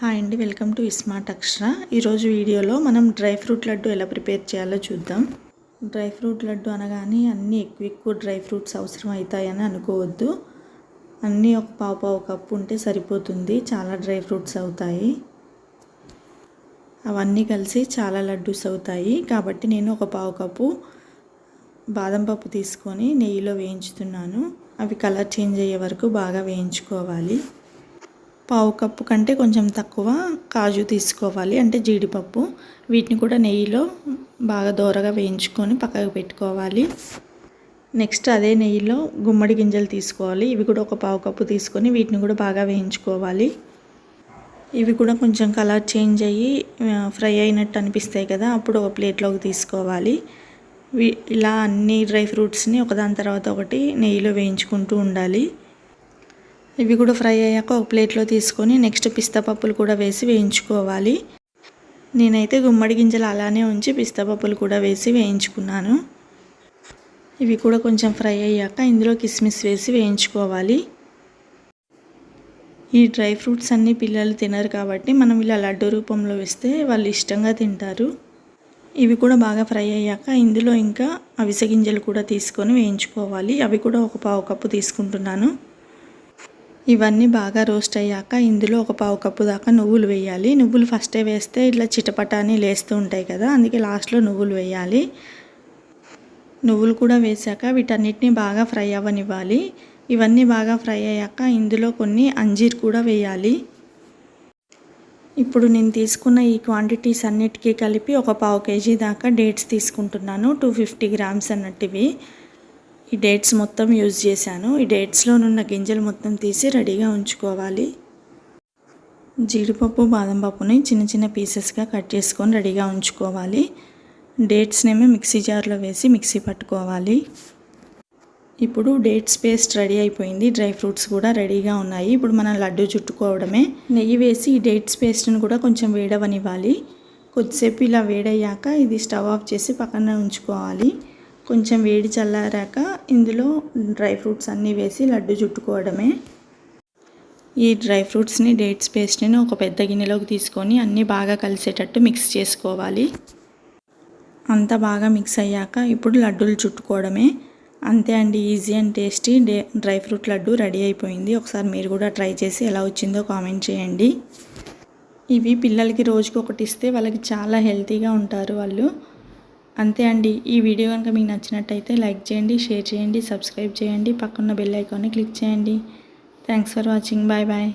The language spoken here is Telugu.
హాయ్ అండి వెల్కమ్ టు స్మార్ట్ అక్షర. ఈరోజు వీడియోలో మనం డ్రై ఫ్రూట్ లడ్డు ఎలా ప్రిపేర్ చేయాలో చూద్దాం. డ్రై ఫ్రూట్ లడ్డు అనగానే అన్నీ ఎక్కువ ఎక్కువ డ్రై ఫ్రూట్స్ అవసరం అవుతాయని అనుకోవద్దు. అన్నీ ఒక పావు పావు కప్పు ఉంటే సరిపోతుంది చాలా డ్రై ఫ్రూట్స్ అవుతాయి. అవన్నీ కలిసి చాలా లడ్డూస్ అవుతాయి. కాబట్టి నేను ఒక పావు కప్పు బాదం పప్పు తీసుకొని నెయ్యిలో వేయించుతున్నాను. అవి కలర్ చేంజ్ అయ్యే వరకు బాగా వేయించుకోవాలి. పావు కప్పు కంటే కొంచెం తక్కువ కాజు తీసుకోవాలి అంటే జీడిపప్పు. వీటిని కూడా నెయ్యిలో బాగా దోరగా వేయించుకొని పక్కకు పెట్టుకోవాలి. నెక్స్ట్ అదే నెయ్యిలో గుమ్మడి గింజలు తీసుకోవాలి. ఇవి కూడా ఒక పావు కప్పు తీసుకొని వీటిని కూడా బాగా వేయించుకోవాలి. ఇవి కూడా కొంచెం కలర్ చేంజ్ అయ్యి ఫ్రై అయినట్టు అనిపిస్తాయి కదా అప్పుడు ఒక ప్లేట్లోకి తీసుకోవాలి. ఇలా అన్ని డ్రై ఫ్రూట్స్ని ఒకదాని తర్వాత ఒకటి నెయ్యిలో వేయించుకుంటూ ఉండాలి. ఇవి కూడా ఫ్రై అయ్యాక ఒక ప్లేట్లో తీసుకొని నెక్స్ట్ పిస్తా పప్పులు కూడా వేసి వేయించుకోవాలి. నేనైతే గుమ్మడి గింజలు అలానే ఉంచి పిస్తా పప్పులు కూడా వేసి వేయించుకున్నాను. ఇవి కూడా కొంచెం ఫ్రై అయ్యాక ఇందులో కిస్మిస్ వేసి వేయించుకోవాలి. ఈ డ్రై ఫ్రూట్స్ అన్నీ పిల్లలు తినరు కాబట్టి మనం ఇలా లడ్డు రూపంలో వేస్తే వాళ్ళు ఇష్టంగా తింటారు. ఇవి కూడా బాగా ఫ్రై అయ్యాక ఇందులో ఇంకా అవిసె గింజలు కూడా తీసుకొని వేయించుకోవాలి. అవి కూడా ఒక పావు కప్పు తీసుకుంటున్నాను. ఇవన్నీ బాగా రోస్ట్ అయ్యాక ఇందులో ఒక పావు కప్పు దాకా నువ్వులు వేయాలి. నువ్వులు ఫస్టే వేస్తే ఇట్లా చిటపటాని లేస్తూ ఉంటాయి కదా అందుకే లాస్ట్లో నువ్వులు వేయాలి. నువ్వులు కూడా వేసాక వీటన్నిటిని బాగా ఫ్రై అవ్వనివ్వాలి. ఇవన్నీ బాగా ఫ్రై అయ్యాక ఇందులో కొన్ని అంజీర్ కూడా వేయాలి. ఇప్పుడు నేను తీసుకున్న ఈ క్వాంటిటీస్ అన్నిటికీ కలిపి ఒక పావు కేజీ దాకా డేట్స్ తీసుకుంటున్నాను టూ ఫిఫ్టీ గ్రామ్స్ అన్నట్టువి ఈ డేట్స్ మొత్తం యూజ్ చేశాను. ఈ డేట్స్లోనున్న గింజలు మొత్తం తీసి రెడీగా ఉంచుకోవాలి. జీడిపప్పు బాదం పప్పుని చిన్న చిన్న పీసెస్గా కట్ చేసుకొని రెడీగా ఉంచుకోవాలి. డేట్స్నేమో మిక్సీ జార్లో వేసి మిక్సీ పట్టుకోవాలి. ఇప్పుడు డేట్స్ పేస్ట్ రెడీ అయిపోయింది. డ్రై ఫ్రూట్స్ కూడా రెడీగా ఉన్నాయి. ఇప్పుడు మనం లడ్డు చుట్టుకోవడమే. నెయ్యి వేసి ఈ డేట్స్ పేస్ట్ని కూడా కొంచెం వేడవనివ్వాలి. కొద్దిసేపు ఇలా వేడయ్యాక ఇది స్టవ్ ఆఫ్ చేసి పక్కన ఉంచుకోవాలి. కొంచెం వేడి చల్లారాక ఇందులో డ్రై ఫ్రూట్స్ అన్నీ వేసి లడ్డు చుట్టుకోవడమే. ఈ డ్రై ఫ్రూట్స్ని డేట్స్ పేస్ట్ని ఒక పెద్ద గిన్నెలోకి తీసుకొని అన్నీ బాగా కలిసేటట్టు మిక్స్ చేసుకోవాలి. అంతా బాగా మిక్స్ అయ్యాక ఇప్పుడు లడ్డూలు చుట్టుకోవడమే. అంతే అండి easy and tasty the dry fruit laddu ready అయిపోయింది. ఒకసారి మీరు కూడా ట్రై చేసి ఎలా వచ్చిందో కామెంట్ చేయండి. ఇవి పిల్లలకి రోజుకి ఒకటి ఇస్తే వాళ్ళకి చాలా హెల్తీగా ఉంటారు వాళ్ళు. అంతే అండి. ఈ వీడియో కనుక మీకు నచ్చినట్టయితే లైక్ చేయండి షేర్ చేయండి సబ్స్క్రైబ్ చేయండి. పక్కన్న బెల్ ఐకాన్ని క్లిక్ చేయండి. Thanks for watching. Bye bye.